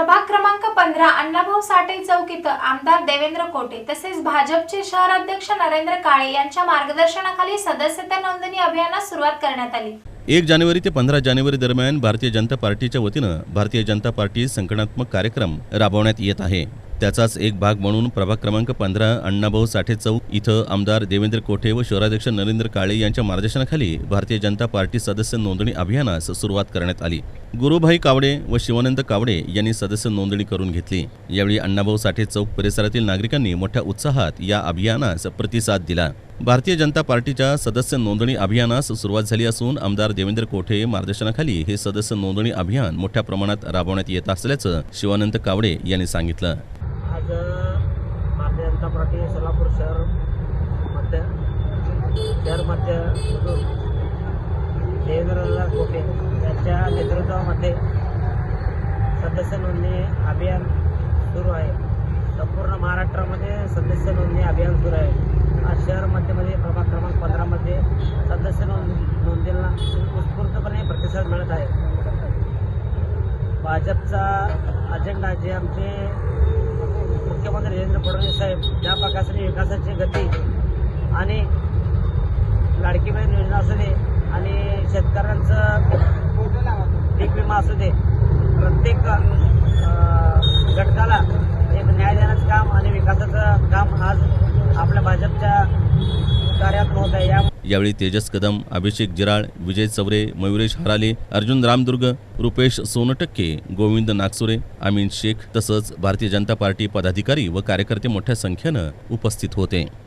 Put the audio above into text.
प्रभाग क्रमांक पंधरा अण्णाभाऊ साठे चौक इथं आमदार देवेंद्र कोटे तसेच भाजपचे शहराध्यक्ष नरेंद्र काळे यांच्या मार्गदर्शनाखाली सदस्यता नोंदणी अभियानास सुरुवात करण्यात आली. एक जानेवारी ते पंधरा जानेवारी दरम्यान भारतीय जनता पार्टीच्या वतीनं भारतीय जनता पार्टी संघटनात्मक कार्यक्रम राबवण्यात येत आहे. त्याचाच एक भाग म्हणून प्रभाग क्रमांक पंधरा अण्णाभाऊ साठे चौक इथं आमदार देवेंद्र कोठे व शहराध्यक्ष नरेंद्र काळे यांच्या मार्गदर्शनाखाली भारतीय जनता पार्टी सदस्य नोंदणी अभियानास सुरुवात करण्यात आली. गुरुभाई कावडे व शिवानंद कावडे यांनी सदस्य नोंदणी करून घेतली. यावेळी अण्णाभाऊ साठे चौक परिसरातील नागरिकांनी मोठ्या उत्साहात या अभियानास प्रतिसाद दिला. भारतीय जनता पार्टीच्या सदस्य नोंदणी अभियानास सुरुवात झाली असून आमदार देवेंद्र कोठे मार्गदर्शनाखाली हे सदस्य नोंदणी अभियान मोठ्या प्रमाणात राबवण्यात येत असल्याचं शिवानंद कावडे यांनी सांगितलं. आज भारतीय जनता पार्टी सोलापूर शहर मध्य शहर देवेंद्रनाथ कोटे यांच्या नेतृत्वामध्ये सदस्य नोंदणी अभियान सुरू आहे. संपूर्ण महाराष्ट्रामध्ये सदस्य नोंदणी अभियान सुरू आहे. आज शहर मध्यमध्ये प्रभाग क्रमांक पंधरामध्ये सदस्य नोंद नोंदणीला उत्स्फूर्तपणे प्रतिसाद मिळत आहे. भाजपचा अजेंडा जे आमचे मुख्यमंत्री देवेंद्र फडणवीस साहेब ज्या प्रकाशाने विकासाची गती आणि लाडकी बहीण योजना असू दे आणि शेतकऱ्यांचं पीक विमा असू दे प्रत्येक घटकाला एक न्याय देण्याचं काम आणि विकासाचं काम आज आपल्या भाजपच्या कार्यात होत आहे. या यावेळी तेजस कदम अभिषेक जिराळ विजय चवरे मयुरेश हराले अर्जुन रामदुर्ग रुपेश सोनटक्के गोविंद नागसुरे अमीन शेख तसंच भारतीय जनता पार्टी पदाधिकारी व कार्यकर्ते मोठ्या संख्येनं उपस्थित होते.